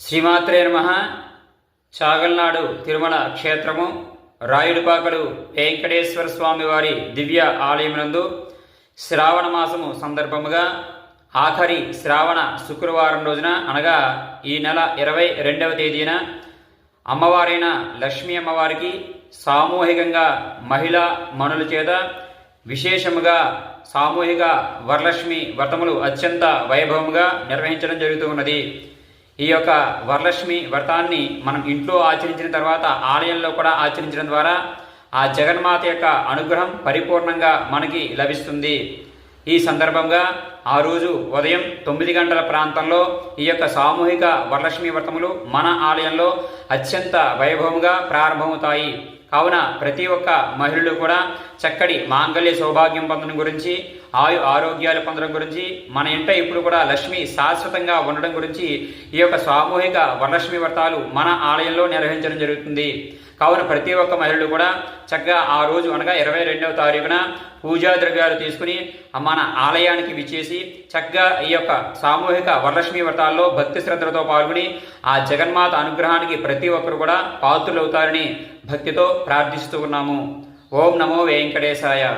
శ్రీమాత్రే నమ. చాగల్నాడు తిరుమల క్షేత్రము రాయుడుపాకలు వెంకటేశ్వర స్వామి వారి దివ్య ఆలయమునందు శ్రావణ మాసము సందర్భముగా ఆఖరి శ్రావణ శుక్రవారం రోజున అనగా ఈ నెల ఇరవై రెండవ తేదీన అమ్మవారైన లక్ష్మీ అమ్మవారికి సామూహికంగా మహిళా మనుల చేత విశేషముగా సామూహిక వరలక్ష్మి వ్రతములు అత్యంత వైభవముగా నిర్వహించడం జరుగుతూ ఉన్నది. ఈ యొక్క వరలక్ష్మి వ్రతాన్ని మనం ఇంట్లో ఆచరించిన తర్వాత ఆలయంలో కూడా ఆచరించడం ద్వారా ఆ జగన్మాత యొక్క అనుగ్రహం పరిపూర్ణంగా మనకి లభిస్తుంది. ఈ సందర్భంగా ఆ రోజు ఉదయం తొమ్మిది గంటల ప్రాంతంలో ఈ యొక్క సామూహిక వరలక్ష్మి వ్రతములు మన ఆలయంలో అత్యంత వైభవంగా ప్రారంభమవుతాయి. కావున ప్రతి ఒక్క మహిళలు కూడా చక్కటి మాంగళ్య సౌభాగ్యం పొందడం గురించి ఆయు ఆరోగ్యాలు పొందడం గురించి మన ఇంట ఇప్పుడు కూడా లక్ష్మి శాశ్వతంగా ఉండడం గురించి ఈ యొక్క సామూహిక వరలక్ష్మి వ్రతాలు మన ఆలయంలో నిర్వహించడం జరుగుతుంది. కావున ప్రతి ఒక్క మహిళలు కూడా చక్కగా ఆ రోజు అనగా ఇరవై రెండవ తారీఖున పూజా ద్రవ్యాలు తీసుకుని మన ఆలయానికి విచ్చేసి చక్కగా ఈ యొక్క సామూహిక వరలక్ష్మి వ్రతాల్లో భక్తి శ్రద్ధలతో పాల్గొని ఆ జగన్మాత అనుగ్రహానికి ప్రతి ఒక్కరు కూడా పాత్రులవుతారని భక్తితో ప్రార్థిస్తూ ఉన్నాము. ఓం నమో వెంకటేశాయ.